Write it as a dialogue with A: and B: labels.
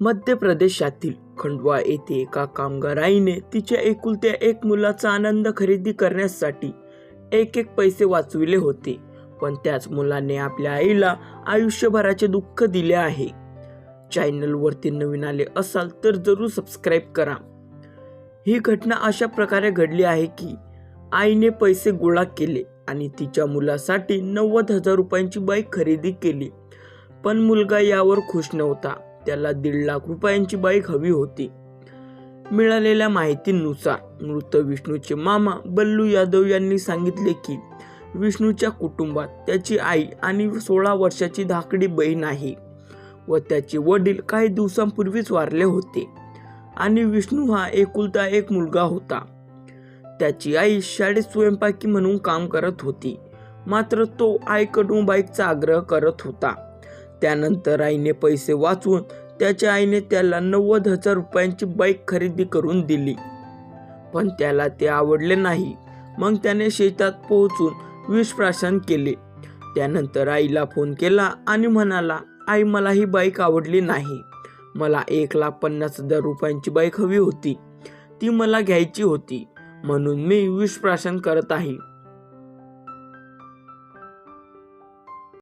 A: मध्य प्रदेशातील खंडवा येथे एका कामगार आईने तिच्या एकुलत्या एक मुलाचा आनंद खरेदी करण्यासाठी एक एक पैसे वाचविले होते. पण त्याच मुलाने आपल्या आईला आयुष्यभराचे दुःख दिले आहे. चॅनलवरती नवीन आले असाल तर जरूर सबस्क्राईब करा. ही घटना अशा प्रकारे घडली आहे की आईने पैसे गोळा केले आणि तिच्या मुलासाठी नव्वद हजार रुपयांची बाईक खरेदी केली. पण मुलगा यावर खुश नव्हता. त्याला दीड लाख रुपयांची बाईक हवी होती. मिळालेल्या माहितीनुसार मृत विष्णूचे मामा बल्लू यादव यांनी सांगितले की विष्णूच्या कुटुंबात त्याची आई आणि सोळा वर्षाची धाकडी बहीण आहे व त्याचे वडील काही दिवसांपूर्वीच वारले होते आणि विष्णू हा एकुलता एक मुलगा होता. त्याची आई शाळेत स्वयंपाकी म्हणून काम करत होती मात्र तो आईकडून बाईकचा आग्रह करत होता. त्यानंतर आईने पैसे वाचवून त्याच्या आईने त्याला नव्वद हजार रुपयांची बाईक खरेदी करून दिली. पण त्याला ते आवडले नाही. मग त्याने शेतात पोहोचून विष प्राशन केले. त्यानंतर आईला फोन केला आणि म्हणाला आई मला ही बाईक आवडली नाही. मला एक लाख पन्नास हजार रुपयांची बाईक हवी होती. ती मला घ्यायची होती. म्हणून मी विष प्राशन करत आहे.